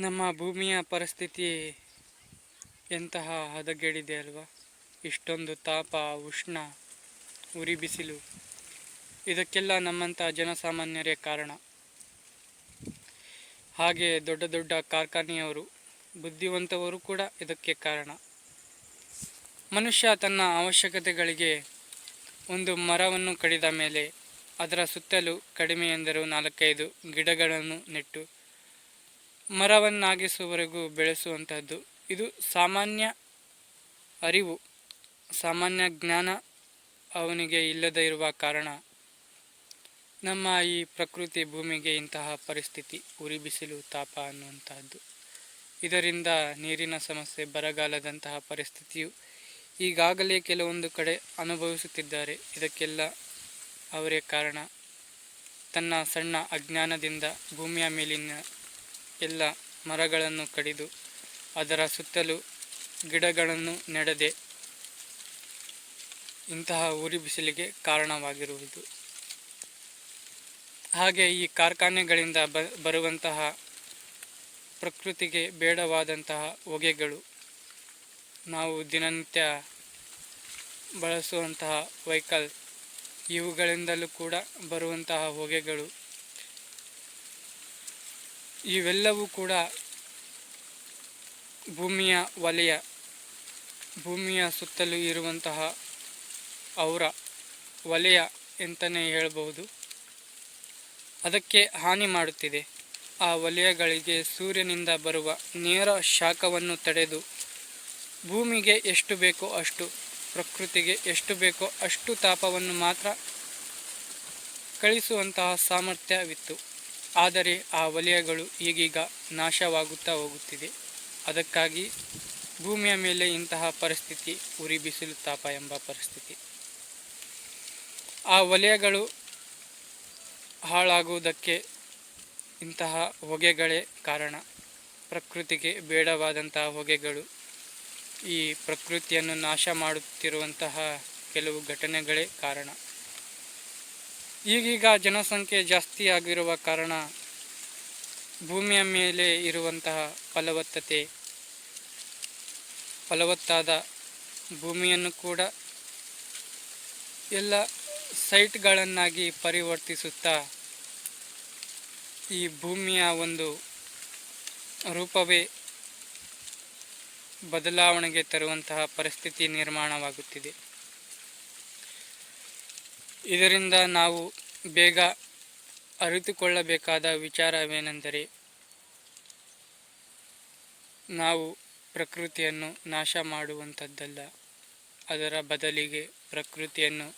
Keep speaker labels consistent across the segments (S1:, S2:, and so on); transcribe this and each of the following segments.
S1: ನಮ್ಮ ಭೂಮಿಯ ಪರಿಸ್ಥಿತಿ ಎಂತಹ ಹದಗೆಡಿದೆ ಅಲ್ವಾ? ಇಷ್ಟೊಂದು ತಾಪ, ಉಷ್ಣ, ಉರಿ ಬಿಸಿಲು, ಇದಕ್ಕೆಲ್ಲ ನಮ್ಮಂಥ ಜನಸಾಮಾನ್ಯರೇ ಕಾರಣ. ಹಾಗೆ ದೊಡ್ಡ ದೊಡ್ಡ ಕಾರ್ಖಾನೆಯವರು, ಬುದ್ಧಿವಂತವರು ಕೂಡ ಇದಕ್ಕೆ ಕಾರಣ. ಮನುಷ್ಯ ತನ್ನ ಅವಶ್ಯಕತೆಗಳಿಗೆ ಒಂದು ಮರವನ್ನು ಕಡಿದ ಮೇಲೆ ಅದರ ಸುತ್ತಲೂ ಕಡಿಮೆ ಎಂದರೂ ನಾಲ್ಕೈದು ಗಿಡಗಳನ್ನು ನೆಟ್ಟು. ಮರವನ್ನಾಗಿಸುವವರೆಗೂ ಬೆಳೆಸುವಂತಹದ್ದು. ಇದು ಸಾಮಾನ್ಯ ಅರಿವು, ಸಾಮಾನ್ಯ ಜ್ಞಾನ ಅವನಿಗೆ ಇಲ್ಲದೇ ಇರುವ ಕಾರಣ. ನಮ್ಮ ಈ ಪ್ರಕೃತಿ ಭೂಮಿಗೆ ಇಂತಹ ಪರಿಸ್ಥಿತಿ ಉರಿ ಬಿಸಿಲು, ತಾಪ ಅನ್ನುವಂತಹದ್ದು. ಇದರಿಂದ ನೀರಿನ ಸಮಸ್ಯೆ, ಬರಗಾಲದಂತಹ ಪರಿಸ್ಥಿತಿಯು ಈಗಾಗಲೇ ಕೆಲವೊಂದು ಕಡೆ ಅನುಭವಿಸುತ್ತಿದ್ದಾರೆ. ಇದಕ್ಕೆಲ್ಲ ಅವರೇ ಕಾರಣ. ತನ್ನ ಸಣ್ಣ ಅಜ್ಞಾನದಿಂದ ಭೂಮಿಯ ಮೇಲಿನ ಎಲ್ಲ ಮರಗಳನ್ನು ಕಡಿದು ಅದರ ಸುತ್ತಲೂ ಗಿಡಗಳನ್ನು ನೆಡದೆ ಇಂತಹ ಉರಿ ಬಿಸಿಲಿಗೆ ಕಾರಣವಾಗಿರುವುದು. ಹಾಗೆ ಈ ಕಾರ್ಖಾನೆಗಳಿಂದ ಬ, ಬರುವಂತಹ ಪ್ರಕೃತಿಗೆ ಬೇಡವಾದಂತಹ ಹೊಗೆಗಳು ನಾವು ದಿನನಿತ್ಯ ಬಳಸುವಂತಹ ವೆಹಿಕಲ್ ಇವುಗಳಿಂದಲೂ ಕೂಡ ಬರುವಂತಹ ಹೊಗೆಗಳು ಇವೆಲ್ಲವೂ ಕೂಡ ಭೂಮಿಯ ವಲಯ, ಭೂಮಿಯ ಸುತ್ತಲೂ ಇರುವಂತಹ ಅವರ ವಲಯ ಅಂತಲೇ ಹೇಳಬಹುದು. ಅದಕ್ಕೆ ಹಾನಿ ಮಾಡುತ್ತಿದೆ. ಆ ವಲಯಗಳಿಗೆ ಸೂರ್ಯನಿಂದ ಬರುವ ನೇರ ಶಾಖವನ್ನು ತಡೆದು ಭೂಮಿಗೆ ಎಷ್ಟು ಬೇಕೋ ಅಷ್ಟು, ಪ್ರಕೃತಿಗೆ ಎಷ್ಟು ಬೇಕೋ ಅಷ್ಟು ತಾಪವನ್ನು ಮಾತ್ರ ಕಳಿಸುವಂತಹ ಸಾಮರ್ಥ್ಯವಿತ್ತು. ಆದರೆ ಆ ವಲಯಗಳು ಈಗೀಗ ನಾಶವಾಗುತ್ತಾ ಹೋಗುತ್ತಿದೆ. ಅದಕ್ಕಾಗಿ ಭೂಮಿಯ ಮೇಲೆ ಇಂತಹ ಪರಿಸ್ಥಿತಿ ಉರಿ ಬಿಸಿಲು ತಾಪ ಎಂಬ ಪರಿಸ್ಥಿತಿ. ಆ ವಲಯಗಳು ಹಾಳಾಗುವುದಕ್ಕೆ ಇಂತಹ ಹೊಗೆಗಳೇ ಕಾರಣ. ಪ್ರಕೃತಿಗೆ ಬೇಡವಾದಂತಹ ಹೊಗೆಗಳು. ಈ ಪ್ರಕೃತಿಯನ್ನು ನಾಶ ಮಾಡುತ್ತಿರುವಂತಹ ಕೆಲವು ಘಟನೆಗಳೇ ಕಾರಣ. ಈಗೀಗ ಜನಸಂಖ್ಯೆ ಜಾಸ್ತಿ ಆಗಿರುವ ಕಾರಣ ಭೂಮಿಯ ಮೇಲೆ ಇರುವಂತಹ ಫಲವತ್ತತೆ, ಫಲವತ್ತಾದ ಭೂಮಿಯನ್ನು ಕೂಡ ಎಲ್ಲ ಸೈಟ್ಗಳನ್ನಾಗಿ ಪರಿವರ್ತಿಸುತ್ತಾ ಈ ಭೂಮಿಯ ಒಂದು ರೂಪವೇ ಬದಲಾವಣೆಗೆ ತರುವಂತಹ ಪರಿಸ್ಥಿತಿ ನಿರ್ಮಾಣವಾಗುತ್ತಿದೆ. ಇದರಿಂದ ನಾವು ಬೇಗ ಅರಿತುಕೊಳ್ಳಬೇಕಾದ ವಿಚಾರವೇನೆಂದರೆ, ನಾವು ಪ್ರಕೃತಿಯನ್ನು ನಾಶ ಮಾಡುವಂಥದ್ದಲ್ಲ. ಅದರ ಬದಲಿಗೆ ಪ್ರಕೃತಿಯನ್ನು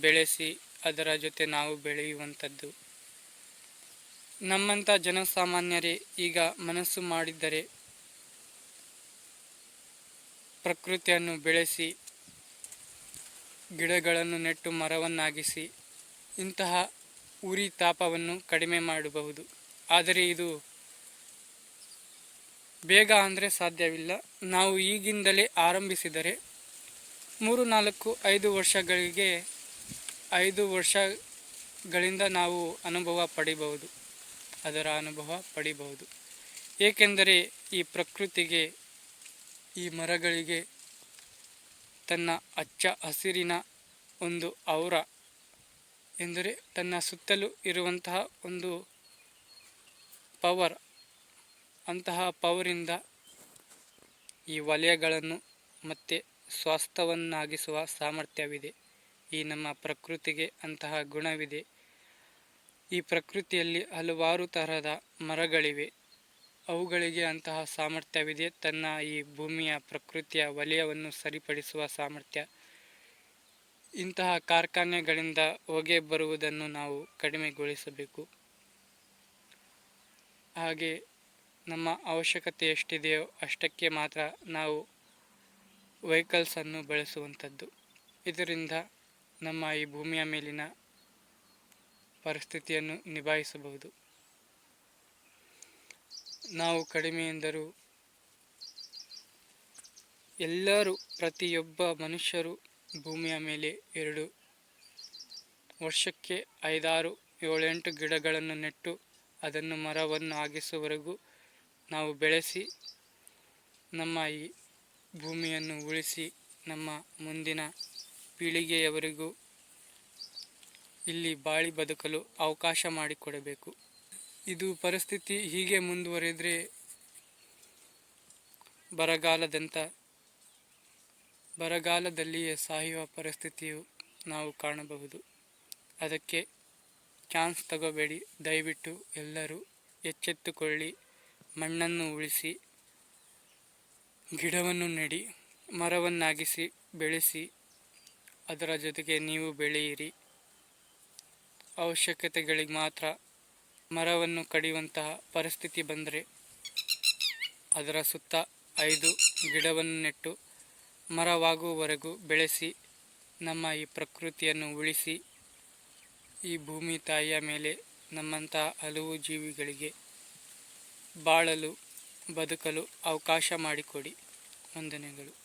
S1: ಬೆಳೆಸಿ ಅದರ ಜೊತೆ ನಾವು ಬೆಳೆಯುವಂಥದ್ದು. ನಮ್ಮಂಥ ಜನಸಾಮಾನ್ಯರೇ, ಈಗ ಮನಸ್ಸು ಮಾಡಿದ್ದರೆ ಪ್ರಕೃತಿಯನ್ನು ಬೆಳೆಸಿ ಗಿಡಗಳನ್ನು ನೆಟ್ಟು ಮರವನ್ನಾಗಿಸಿ ಇಂತಹ ಉರಿ ತಾಪವನ್ನು ಕಡಿಮೆ ಮಾಡಬಹುದು. ಆದರೆ ಇದು ಬೇಗ ಅಂದರೆ ಸಾಧ್ಯವಿಲ್ಲ. ನಾವು ಈಗಿಂದಲೇ ಆರಂಭಿಸಿದರೆ ಮೂರು, ನಾಲ್ಕು, ಐದು ವರ್ಷಗಳಿಗೆ ಐದು ವರ್ಷಗಳಿಂದ ನಾವು ಅನುಭವ ಪಡಿಬಹುದು. ಅದರ ಅನುಭವ ಪಡಿಬಹುದು. ಏಕೆಂದರೆ ಈ ಪ್ರಕೃತಿಗೆ, ಈ ಮರಗಳಿಗೆ ತನ್ನ ಅಚ್ಚ ಹಸಿರಿನ ಒಂದು ಔರ ಎಂದರೆ ತನ್ನ ಸುತ್ತಲೂ ಇರುವಂತಹ ಒಂದು ಪವರ್. ಅಂತಹ ಪವರಿಂದ ಈ ವಲಯಗಳನ್ನು ಮತ್ತೆ ಸ್ವಾಸ್ಥವನ್ನಾಗಿಸುವ ಸಾಮರ್ಥ್ಯವಿದೆ. ಈ ನಮ್ಮ ಪ್ರಕೃತಿಗೆ ಅಂತಹ ಗುಣವಿದೆ. ಈ ಪ್ರಕೃತಿಯಲ್ಲಿ ಹಲವಾರು ತರಹದ ಮರಗಳಿವೆ. ಅವುಗಳಿಗೆ ಅಂತಹ ಸಾಮರ್ಥ್ಯವಿದೆ. ತನ್ನ ಈ ಭೂಮಿಯ ಪ್ರಕೃತಿಯ ವಲಯವನ್ನು ಸರಿಪಡಿಸುವ ಸಾಮರ್ಥ್ಯ. ಇಂತಹ ಕಾರ್ಖಾನೆಗಳಿಂದ ಹೊಗೆ ಬರುವುದನ್ನು ನಾವು ಕಡಿಮೆಗೊಳಿಸಬೇಕು. ಹಾಗೆ ನಮ್ಮ ಅವಶ್ಯಕತೆ ಎಷ್ಟಿದೆಯೋ ಅಷ್ಟಕ್ಕೆ ಮಾತ್ರ ನಾವು ವೆಹಿಕಲ್ಸನ್ನು ಬಳಸುವಂಥದ್ದು. ಇದರಿಂದ ನಮ್ಮ ಈ ಭೂಮಿಯ ಮೇಲಿನ ಪರಿಸ್ಥಿತಿಯನ್ನು ನಿಭಾಯಿಸಬಹುದು. ನಾವು ಕಡಿಮೆ ಎಂದರು. ಎಲ್ಲರೂ ಪ್ರತಿಯೊಬ್ಬ ಮನುಷ್ಯರು ಭೂಮಿಯ ಮೇಲೆ ಎರಡು, ವರ್ಷಕ್ಕೆ ಐದಾರು, ಏಳೆಂಟು ಗಿಡಗಳನ್ನು ನೆಟ್ಟು ಅದನ್ನು ಮರವನ್ನು ಆಗಿಸುವವರೆಗೂ ನಾವು ಬೆಳೆಸಿ ನಮ್ಮ ಈ ಭೂಮಿಯನ್ನು ಉಳಿಸಿ ನಮ್ಮ ಮುಂದಿನ ಪೀಳಿಗೆಯವರೆಗೂ ಇಲ್ಲಿ ಬಾಳಿ ಬದುಕಲು ಅವಕಾಶ ಮಾಡಿಕೊಡಬೇಕು. ಇದು ಪರಿಸ್ಥಿತಿ ಹೀಗೆ ಮುಂದುವರೆದರೆ ಬರಗಾಲದಂಥ ಬರಗಾಲದಲ್ಲಿಯೇ ಸಾಯುವ ಪರಿಸ್ಥಿತಿಯು ನಾವು ಕಾಣಬಹುದು. ಅದಕ್ಕೆ ಚಾನ್ಸ್ ತಗೋಬೇಡಿ. ದಯವಿಟ್ಟು ಎಲ್ಲರೂ ಎಚ್ಚೆತ್ತುಕೊಳ್ಳಿ. ಮಣ್ಣನ್ನು ಉಳಿಸಿ, ಗಿಡವನ್ನು ನೆಡಿ, ಮರವನ್ನಾಗಿಸಿ, ಬೆಳೆಸಿ, ಅದರ ಜೊತೆಗೆ ನೀವು ಬೆಳೆಯಿರಿ. ಅವಶ್ಯಕತೆಗಳಿಗೆ ಮಾತ್ರ ಮರವನ್ನು ಕಡಿಯುವಂತಹ ಪರಿಸ್ಥಿತಿ ಬಂದರೆ ಅದರ ಸುತ್ತ ಐದು ಗಿಡವನ್ನು ನೆಟ್ಟು ಮರವಾಗುವವರೆಗೂ ಬೆಳೆಸಿ, ನಮ್ಮ ಈ ಪ್ರಕೃತಿಯನ್ನು ಉಳಿಸಿ, ಈ ಭೂಮಿ ತಾಯಿಯ ಮೇಲೆ ನಮ್ಮಂತಹ ಹಲವು ಜೀವಿಗಳಿಗೆ ಬಾಳಲು, ಬದುಕಲು ಅವಕಾಶ ಮಾಡಿಕೊಡಿ. ವಂದನೆಗಳು.